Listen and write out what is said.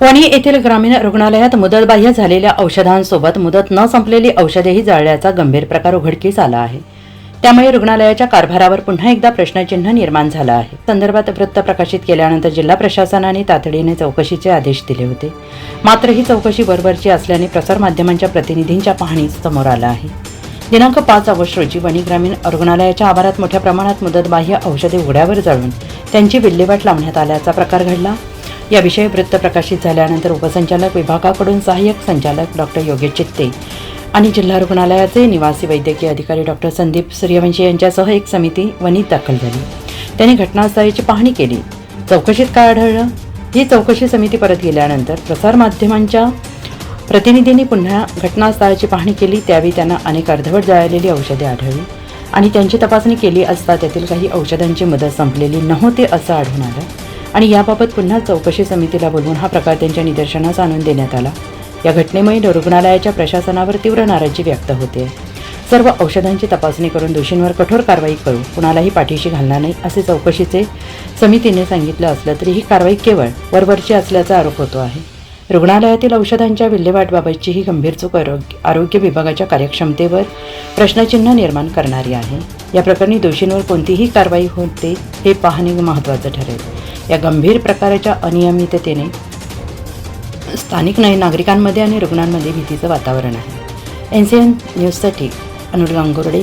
वणी येथील ग्रामीण रुग्णालयात मुदतबाह्य झालेल्या औषधांसोबत मुदत न संपलेली औषधेही जाळल्याचा गंभीर प्रकार उघडकीस आला आहे. त्यामुळे रुग्णालयाच्या कारभारावर पुन्हा एकदा प्रश्नचिन्ह निर्माण झालं आहे. संदर्भात वृत्त प्रकाशित केल्यानंतर जिल्हा प्रशासनाने तातडीने चौकशीचे आदेश दिले होते. मात्र ही चौकशी वरवरची असल्याने प्रसारमाध्यमांच्या प्रतिनिधींच्या पाहणीस समोर आलं आहे. दिनांक पाच ऑगस्ट रोजी वणी ग्रामीण रुग्णालयाच्या आवारात मोठ्या प्रमाणात मुदतबाह्य औषधे उघड्यावर जाळून त्यांची विल्हेवाट लावण्यात आल्याचा प्रकार घडला. याविषयी वृत्त प्रकाशित झाल्यानंतर उपसंचालक विभागाकडून सहाय्यक संचालक डॉक्टर योगेश चित्ते आणि जिल्हा रुग्णालयाचे निवासी वैद्यकीय अधिकारी डॉक्टर संदीप सूर्यवंशी यांच्यासह एक समिती वनीत दाखल झाली. त्यांनी घटनास्थळाची पाहणी केली. चौकशीत काय आढळलं? ही चौकशी समिती परत गेल्यानंतर प्रसारमाध्यमांच्या प्रतिनिधींनी पुन्हा घटनास्थळाची पाहणी केली. त्यावेळी त्यांना अनेक अर्धवट जळालेली औषधे आढळली आणि त्यांची तपासणी केली असता त्यातील काही औषधांची मुदत संपलेली नव्हती असं आढळून आलं. आणि याबाबत पुन्हा चौकशी समितीला बोलवून हा प्रकार त्यांच्या निदर्शनास आणून देण्यात आला. या घटनेमुळे रुग्णालयाच्या प्रशासनावर तीव्र नाराजी व्यक्त होते. सर्व औषधांची तपासणी करून दोषींवर कठोर कारवाई करू कुणालाही पाठीशी घालणार नाही असे चौकशीचे समितीने सांगितलं असलं तरी ही कारवाई केवळ वरवरची असल्याचा आरोप होतो आहे. रुग्णालयातील औषधांच्या विल्हेवाटबाबतची ही गंभीर चूक आरोग्य आरोग्य विभागाच्या कार्यक्षमतेवर प्रश्नचिन्ह निर्माण करणारी आहे. या प्रकरणी दोषींवर कोणतीही कारवाई होते हे पाहणे महत्त्वाचं ठरेल. या गंभीर प्रकाराच्या अनियमिततेने स्थानिक नाही नागरिकांमध्ये आणि रुग्णांमध्ये भीतीचं वातावरण आहे. एन सी एन न्यूजसाठी अनुल गांगुर्डे